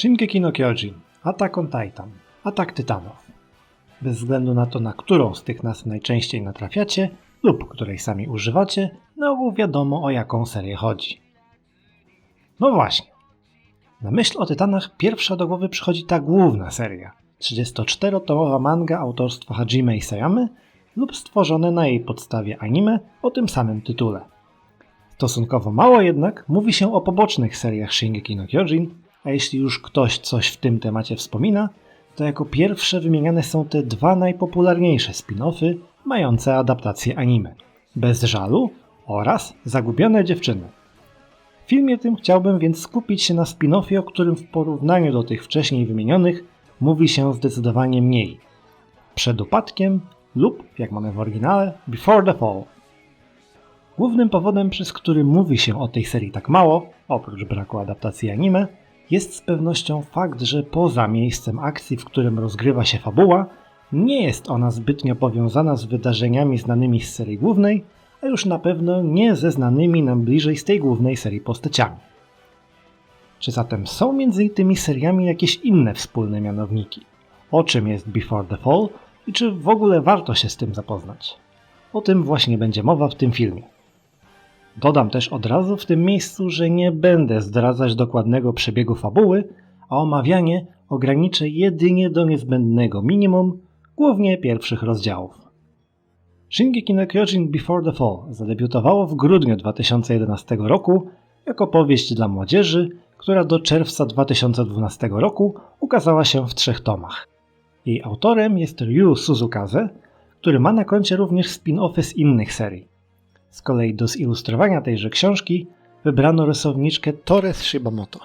Shingeki no Kyojin, Attack on Titan, Atak Tytanów. Bez względu na to, na którą z tych nazw najczęściej natrafiacie lub której sami używacie, na ogół wiadomo o jaką serię chodzi. No właśnie. Na myśl o Tytanach pierwsza do głowy przychodzi ta główna seria. 34-tomowa manga autorstwa Hajime Isayamy lub stworzone na jej podstawie anime o tym samym tytule. Stosunkowo mało jednak mówi się o pobocznych seriach Shingeki no Kyojin, a jeśli już ktoś coś w tym temacie wspomina, to jako pierwsze wymieniane są te dwa najpopularniejsze spin-offy mające adaptację anime. Bez żalu oraz Zagubione dziewczyny. W filmie tym chciałbym więc skupić się na spin-offie, o którym w porównaniu do tych wcześniej wymienionych mówi się zdecydowanie mniej. Przed upadkiem lub, jak mamy w oryginale, Before the Fall. Głównym powodem, przez który mówi się o tej serii tak mało, oprócz braku adaptacji anime, jest z pewnością fakt, że poza miejscem akcji, w którym rozgrywa się fabuła, nie jest ona zbytnio powiązana z wydarzeniami znanymi z serii głównej, a już na pewno nie ze znanymi nam bliżej z tej głównej serii postaciami. Czy zatem są między tymi seriami jakieś inne wspólne mianowniki? O czym jest Before the Fall i czy w ogóle warto się z tym zapoznać? O tym właśnie będzie mowa w tym filmie. Dodam też od razu w tym miejscu, że nie będę zdradzać dokładnego przebiegu fabuły, a omawianie ograniczę jedynie do niezbędnego minimum, głównie pierwszych rozdziałów. Shingeki no Kyojin Before the Fall zadebiutowało w grudniu 2011 roku jako powieść dla młodzieży, która do czerwca 2012 roku ukazała się w trzech tomach. Jej autorem jest Ryu Suzukaze, który ma na koncie również spin-offy z innych serii. Z kolei do zilustrowania tejże książki wybrano rysowniczkę Torres Shibamoto,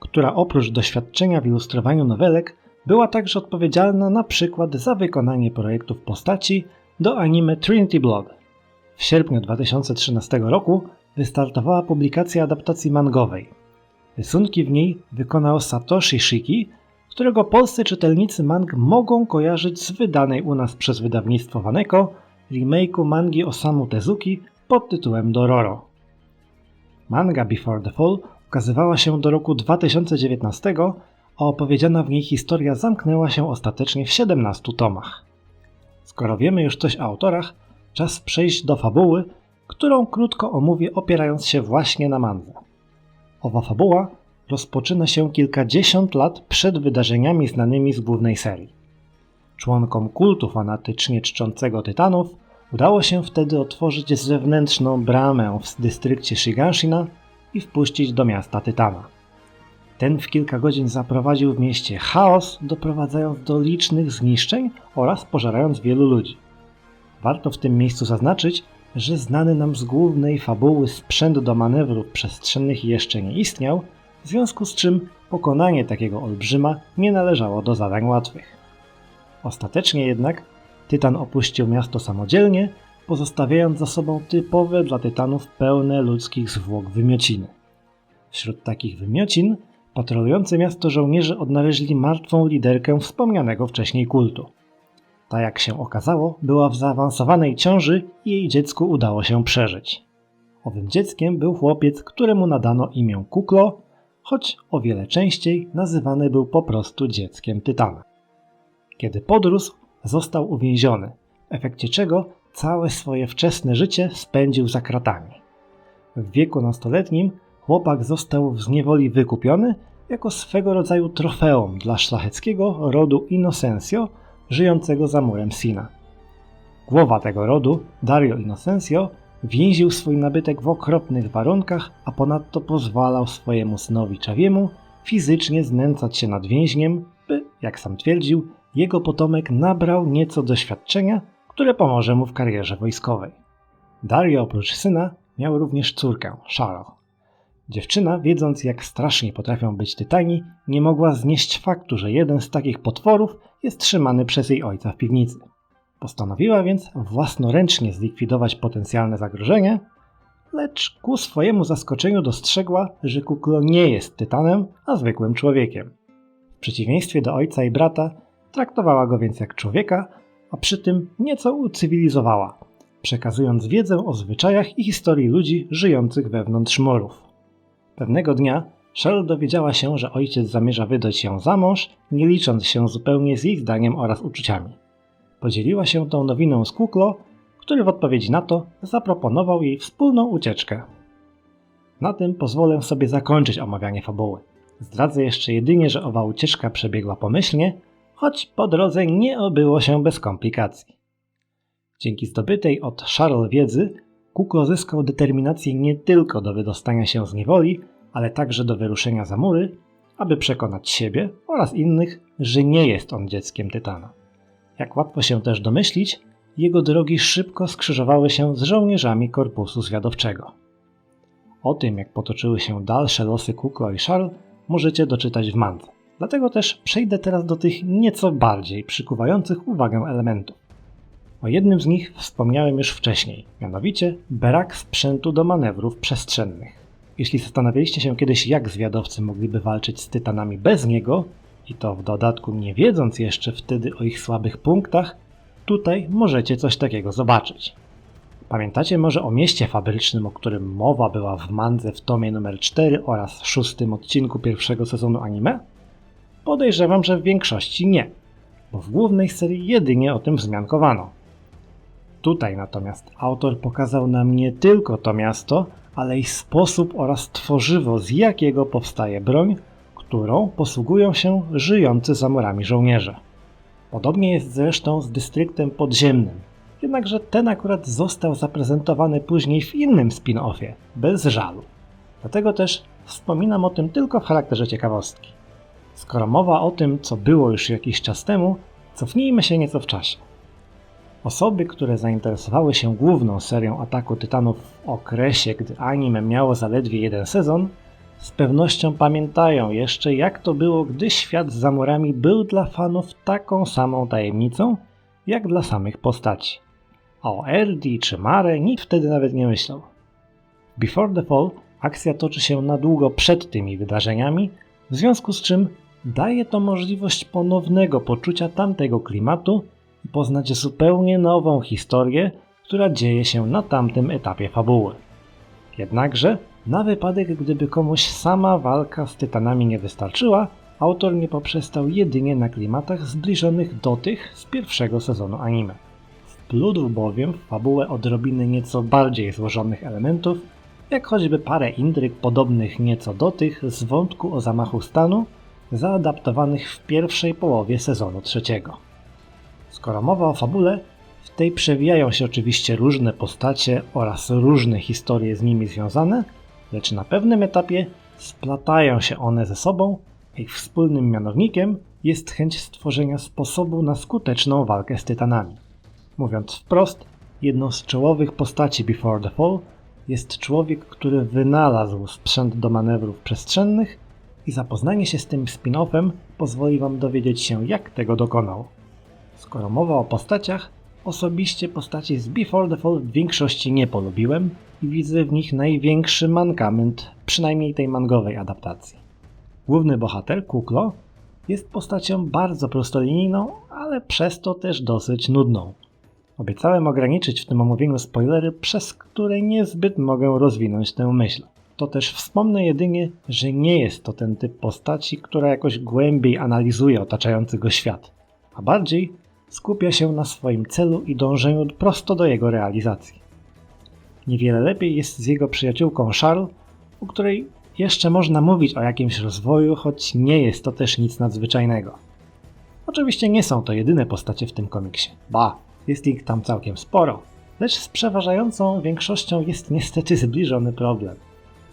która oprócz doświadczenia w ilustrowaniu nowelek była także odpowiedzialna na przykład za wykonanie projektów postaci do anime Trinity Blood. W sierpniu 2013 roku wystartowała publikacja adaptacji mangowej. Rysunki w niej wykonał Satoshi Shiki, którego polscy czytelnicy mang mogą kojarzyć z wydanej u nas przez wydawnictwo Waneko remake'u mangi Osamu Tezuki pod tytułem Dororo. Manga Before the Fall ukazywała się do roku 2019, a opowiedziana w niej historia zamknęła się ostatecznie w 17 tomach. Skoro wiemy już coś o autorach, czas przejść do fabuły, którą krótko omówię opierając się właśnie na mandze. Owa fabuła rozpoczyna się kilkadziesiąt lat przed wydarzeniami znanymi z głównej serii. Członkom kultu fanatycznie czczącego tytanów udało się wtedy otworzyć zewnętrzną bramę w dystrykcie Shiganshina i wpuścić do miasta Tytana. Ten w kilka godzin zaprowadził w mieście chaos, doprowadzając do licznych zniszczeń oraz pożerając wielu ludzi. Warto w tym miejscu zaznaczyć, że znany nam z głównej fabuły sprzęt do manewrów przestrzennych jeszcze nie istniał, w związku z czym pokonanie takiego olbrzyma nie należało do zadań łatwych. Ostatecznie jednak Tytan opuścił miasto samodzielnie, pozostawiając za sobą typowe dla Tytanów pełne ludzkich zwłok wymiociny. Wśród takich wymiocin patrolujące miasto żołnierze odnaleźli martwą liderkę wspomnianego wcześniej kultu. Ta, jak się okazało, była w zaawansowanej ciąży i jej dziecku udało się przeżyć. Owym dzieckiem był chłopiec, któremu nadano imię Kuklo, choć o wiele częściej nazywany był po prostu dzieckiem Tytana. Kiedy podrósł, został uwięziony, w efekcie czego całe swoje wczesne życie spędził za kratami. W wieku nastoletnim chłopak został z niewoli wykupiony jako swego rodzaju trofeum dla szlacheckiego rodu Innocencio żyjącego za murem Sina. Głowa tego rodu, Dario Innocencio, więził swój nabytek w okropnych warunkach, a ponadto pozwalał swojemu synowi Czawiemu fizycznie znęcać się nad więźniem, by, jak sam twierdził, jego potomek nabrał nieco doświadczenia, które pomoże mu w karierze wojskowej. Dario oprócz syna miał również córkę, Charles. Dziewczyna, wiedząc jak strasznie potrafią być tytani, nie mogła znieść faktu, że jeden z takich potworów jest trzymany przez jej ojca w piwnicy. Postanowiła więc własnoręcznie zlikwidować potencjalne zagrożenie, lecz ku swojemu zaskoczeniu dostrzegła, że Kuklo nie jest tytanem, a zwykłym człowiekiem. W przeciwieństwie do ojca i brata, traktowała go więc jak człowieka, a przy tym nieco ucywilizowała, przekazując wiedzę o zwyczajach i historii ludzi żyjących wewnątrz morów. Pewnego dnia Shell dowiedziała się, że ojciec zamierza wydać ją za mąż, nie licząc się zupełnie z ich zdaniem oraz uczuciami. Podzieliła się tą nowiną z Kuklo, który w odpowiedzi na to zaproponował jej wspólną ucieczkę. Na tym pozwolę sobie zakończyć omawianie fabuły. Zdradzę jeszcze jedynie, że owa ucieczka przebiegła pomyślnie, choć po drodze nie obyło się bez komplikacji. Dzięki zdobytej od Charles wiedzy, Kuklo zyskał determinację nie tylko do wydostania się z niewoli, ale także do wyruszenia za mury, aby przekonać siebie oraz innych, że nie jest on dzieckiem Tytana. Jak łatwo się też domyślić, jego drogi szybko skrzyżowały się z żołnierzami Korpusu Zwiadowczego. O tym, jak potoczyły się dalsze losy Kuklo i Charles, możecie doczytać w mance. Dlatego też przejdę teraz do tych nieco bardziej przykuwających uwagę elementów. O jednym z nich wspomniałem już wcześniej, mianowicie brak sprzętu do manewrów przestrzennych. Jeśli zastanawialiście się kiedyś, jak zwiadowcy mogliby walczyć z tytanami bez niego, i to w dodatku nie wiedząc jeszcze wtedy o ich słabych punktach, tutaj możecie coś takiego zobaczyć. Pamiętacie może o mieście fabrycznym, o którym mowa była w mandze w tomie numer 4 oraz szóstym odcinku pierwszego sezonu anime? Podejrzewam, że w większości nie, bo w głównej serii jedynie o tym wzmiankowano. Tutaj natomiast autor pokazał nam nie tylko to miasto, ale i sposób oraz tworzywo, z jakiego powstaje broń, którą posługują się żyjący za murami żołnierze. Podobnie jest zresztą z dystryktem podziemnym, jednakże ten akurat został zaprezentowany później w innym spin-offie, bez żalu. Dlatego też wspominam o tym tylko w charakterze ciekawostki. Skoro mowa o tym, co było już jakiś czas temu, cofnijmy się nieco w czasie. Osoby, które zainteresowały się główną serią Ataku Tytanów w okresie, gdy anime miało zaledwie jeden sezon, z pewnością pamiętają jeszcze, jak to było, gdy świat za murami był dla fanów taką samą tajemnicą, jak dla samych postaci. O Erdi czy Mare nikt wtedy nawet nie myślał. Before the Fall akcja toczy się na długo przed tymi wydarzeniami, w związku z czym daje to możliwość ponownego poczucia tamtego klimatu i poznać zupełnie nową historię, która dzieje się na tamtym etapie fabuły. Jednakże, na wypadek gdyby komuś sama walka z tytanami nie wystarczyła, autor nie poprzestał jedynie na klimatach zbliżonych do tych z pierwszego sezonu anime. Wplótł bowiem w fabułę odrobiny nieco bardziej złożonych elementów, jak choćby parę intryg podobnych nieco do tych z wątku o zamachu stanu, zaadaptowanych w pierwszej połowie sezonu trzeciego. Skoro mowa o fabule, w tej przewijają się oczywiście różne postacie oraz różne historie z nimi związane, lecz na pewnym etapie splatają się one ze sobą, ich wspólnym mianownikiem jest chęć stworzenia sposobu na skuteczną walkę z tytanami. Mówiąc wprost, jedną z czołowych postaci Before the Fall jest człowiek, który wynalazł sprzęt do manewrów przestrzennych i zapoznanie się z tym spin-offem pozwoli Wam dowiedzieć się, jak tego dokonał. Skoro mowa o postaciach, osobiście postaci z Before the Fall w większości nie polubiłem i widzę w nich największy mankament, przynajmniej tej mangowej adaptacji. Główny bohater, Kuklo, jest postacią bardzo prostolinijną, ale przez to też dosyć nudną. Obiecałem ograniczyć w tym omówieniu spoilery, przez które niezbyt mogę rozwinąć tę myśl. To też wspomnę jedynie, że nie jest to ten typ postaci, która jakoś głębiej analizuje otaczający go świat, a bardziej skupia się na swoim celu i dążeniu prosto do jego realizacji. Niewiele lepiej jest z jego przyjaciółką Charles, u której jeszcze można mówić o jakimś rozwoju, choć nie jest to też nic nadzwyczajnego. Oczywiście nie są to jedyne postacie w tym komiksie. Ba, jest ich tam całkiem sporo, lecz z przeważającą większością jest niestety zbliżony problem.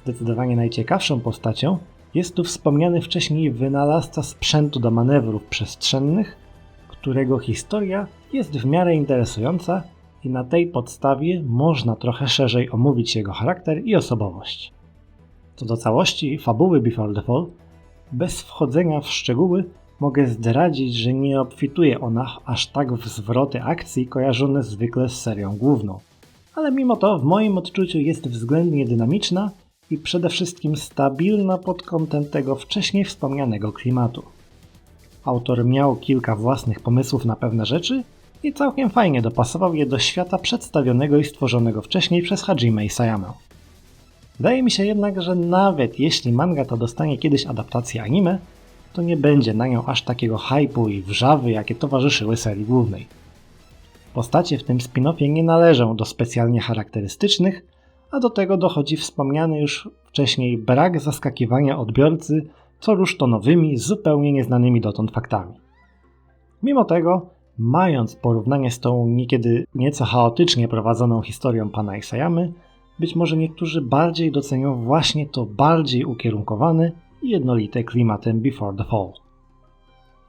Zdecydowanie najciekawszą postacią jest tu wspomniany wcześniej wynalazca sprzętu do manewrów przestrzennych, którego historia jest w miarę interesująca i na tej podstawie można trochę szerzej omówić jego charakter i osobowość. Co do całości fabuły Before the Fall, bez wchodzenia w szczegóły mogę zdradzić, że nie obfituje ona aż tak w zwroty akcji kojarzone zwykle z serią główną. Ale mimo to w moim odczuciu jest względnie dynamiczna i przede wszystkim stabilna pod kątem tego wcześniej wspomnianego klimatu. Autor miał kilka własnych pomysłów na pewne rzeczy i całkiem fajnie dopasował je do świata przedstawionego i stworzonego wcześniej przez Hajime Isayamę. Wydaje mi się jednak, że nawet jeśli manga ta dostanie kiedyś adaptację anime, to nie będzie na nią aż takiego hypu i wrzawy, jakie towarzyszyły serii głównej. Postacie w tym spin-offie nie należą do specjalnie charakterystycznych, a do tego dochodzi wspomniany już wcześniej brak zaskakiwania odbiorcy co rusz to nowymi, zupełnie nieznanymi dotąd faktami. Mimo tego, mając porównanie z tą niekiedy nieco chaotycznie prowadzoną historią pana Isayamy, być może niektórzy bardziej docenią właśnie to bardziej ukierunkowane i jednolite klimatem Before the Fall.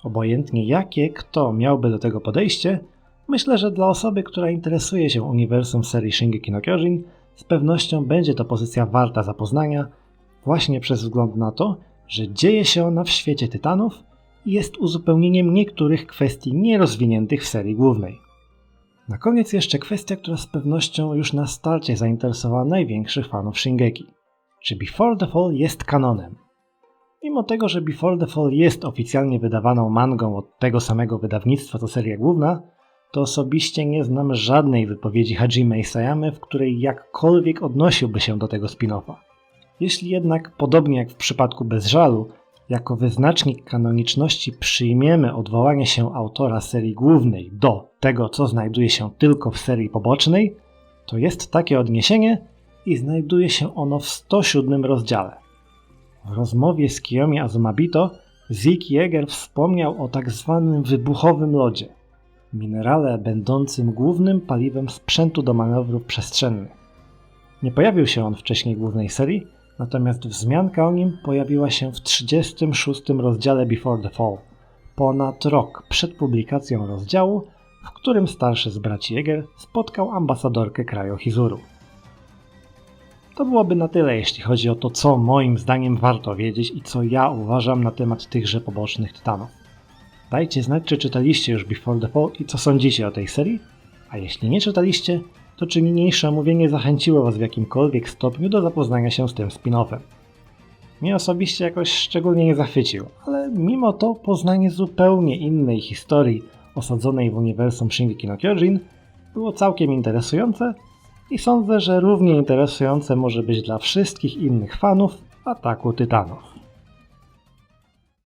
Obojętnie jakie kto miałby do tego podejście, myślę, że dla osoby, która interesuje się uniwersum serii Shingeki no Kyojin, z pewnością będzie to pozycja warta zapoznania, właśnie przez wzgląd na to, że dzieje się ona w świecie Tytanów i jest uzupełnieniem niektórych kwestii nierozwiniętych w serii głównej. Na koniec jeszcze kwestia, która z pewnością już na starcie zainteresowała największych fanów Shingeki. Czy Before the Fall jest kanonem? Mimo tego, że Before the Fall jest oficjalnie wydawaną mangą od tego samego wydawnictwa co seria główna, to osobiście nie znam żadnej wypowiedzi Hajime Isayamy, w której jakkolwiek odnosiłby się do tego spin-offa. Jeśli jednak, podobnie jak w przypadku Bez Żalu, jako wyznacznik kanoniczności przyjmiemy odwołanie się autora serii głównej do tego, co znajduje się tylko w serii pobocznej, to jest takie odniesienie i znajduje się ono w 107 rozdziale. W rozmowie z Kiyomi Azumabito Zeke Yeager wspomniał o tak zwanym wybuchowym lodzie, minerale będącym głównym paliwem sprzętu do manewrów przestrzennych. Nie pojawił się on wcześniej głównej serii, natomiast wzmianka o nim pojawiła się w 36 rozdziale Before the Fall, ponad rok przed publikacją rozdziału, w którym starszy z braci Jäger spotkał ambasadorkę kraju Hizuru. To byłoby na tyle, jeśli chodzi o to, co moim zdaniem warto wiedzieć i co ja uważam na temat tychże pobocznych tytanów. Dajcie znać, czy czytaliście już Before the Fall i co sądzicie o tej serii, a jeśli nie czytaliście, to czy niniejsze omówienie zachęciło Was w jakimkolwiek stopniu do zapoznania się z tym spin-offem. Mnie osobiście jakoś szczególnie nie zachwycił, ale mimo to poznanie zupełnie innej historii osadzonej w uniwersum Shingeki no Kyojin było całkiem interesujące i sądzę, że równie interesujące może być dla wszystkich innych fanów Ataku Tytanów.